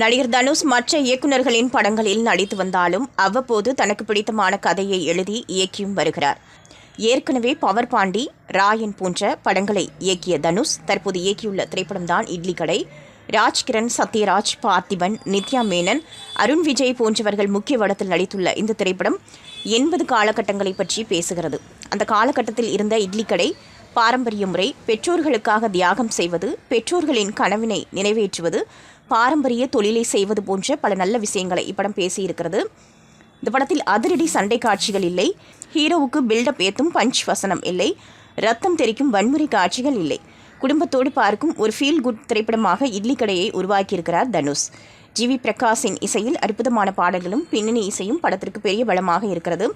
நடிகர் தனுஷ் மற்ற இயக்குநர்களின் படங்களில் நடித்து வந்தாலும் அவ்வப்போது தனக்கு பிடித்தமான கதையை எழுதி இயக்கியும் வருகிறார். ஏற்கனவே பவர் பாண்டி ராயன் போன்ற படங்களை இயக்கிய தனுஷ் தற்போது இயக்கியுள்ள திரைப்படம்தான் இட்லி கடை. ராஜ்கிரண் சத்யராஜ் பார்த்திபன் நித்யா மேனன் அருண் விஜய் போன்றவர்கள் முக்கிய வடத்தில் நடித்துள்ள இந்த திரைப்படம் எண்பது காலகட்டங்களை பற்றி பேசுகிறது. அந்த காலகட்டத்தில் இருந்த இட்லி கடை பாரம்பரிய முறை பெற்றோர்களுக்காக தியாகம் செய்வது பெற்றோர்களின் கனவினை நிறைவேற்றுவது பாரம்பரிய தொழிலை செய்வது போன்ற பல நல்ல விஷயங்களை இப்படம் பேசியிருக்கிறது. இந்த படத்தில் அதிரடி சண்டை காட்சிகள் இல்லை ஹீரோவுக்கு பில்டப் ஏற்றும் பஞ்ச் வசனம் இல்லை ரத்தம் தெரிக்கும் வன்முறை காட்சிகள் இல்லை. குடும்பத்தோடு பார்க்கும் ஒரு ஃபீல் குட் திரைப்படமாக இட்லி கடையை உருவாக்கியிருக்கிறார் தனுஷ். ஜி வி பிரகாஷின் இசையில் அற்புதமான பாடல்களும் பின்னணி இசையும் படத்திற்கு பெரிய பலமாக இருக்கிறது.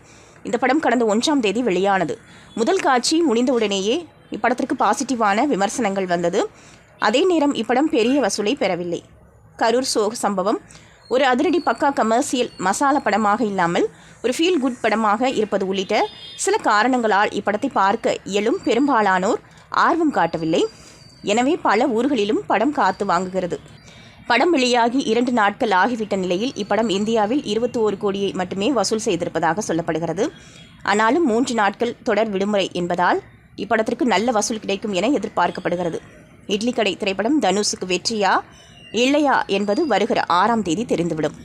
இந்த படம் கடந்த ஒன்றாம் தேதி வெளியானது. முதல் காட்சி முடிந்தவுடனேயே இப்படத்திற்கு பாசிட்டிவான விமர்சனங்கள் வந்தது. அதே நேரம் இப்படம் பெரிய வசூலை பெறவில்லை. கரூர் சோக சம்பவம். ஒரு அதிரடி பக்கா கமர்சியல் மசாலா படமாக இல்லாமல் ஒரு ஃபீல் குட் படமாக இருப்பது உள்ளிட்ட சில காரணங்களால் இப்படத்தை பார்க்க இயலும் பெரும்பாலானோர் ஆர்வம் காட்டவில்லை. எனவே பல ஊர்களிலும் படம் காத்து வாங்குகிறது. படம் வெளியாகி இரண்டு நாட்கள் ஆகிவிட்ட நிலையில் இப்படம் இந்தியாவில் இருபத்தி ஓரு கோடியை மட்டுமே வசூல் செய்திருப்பதாக சொல்லப்படுகிறது. ஆனாலும் மூன்று நாட்கள் தொடர் விடுமுறை என்பதால் இப்படத்திற்கு நல்ல வசூல் கிடைக்கும் என எதிர்பார்க்கப்படுகிறது. இட்லி கடை திரைப்படம் தனுஷுக்கு வெற்றியா இல்லையா என்பது வருகிற ஆறாம் தேதி தெரிந்துவிடும்.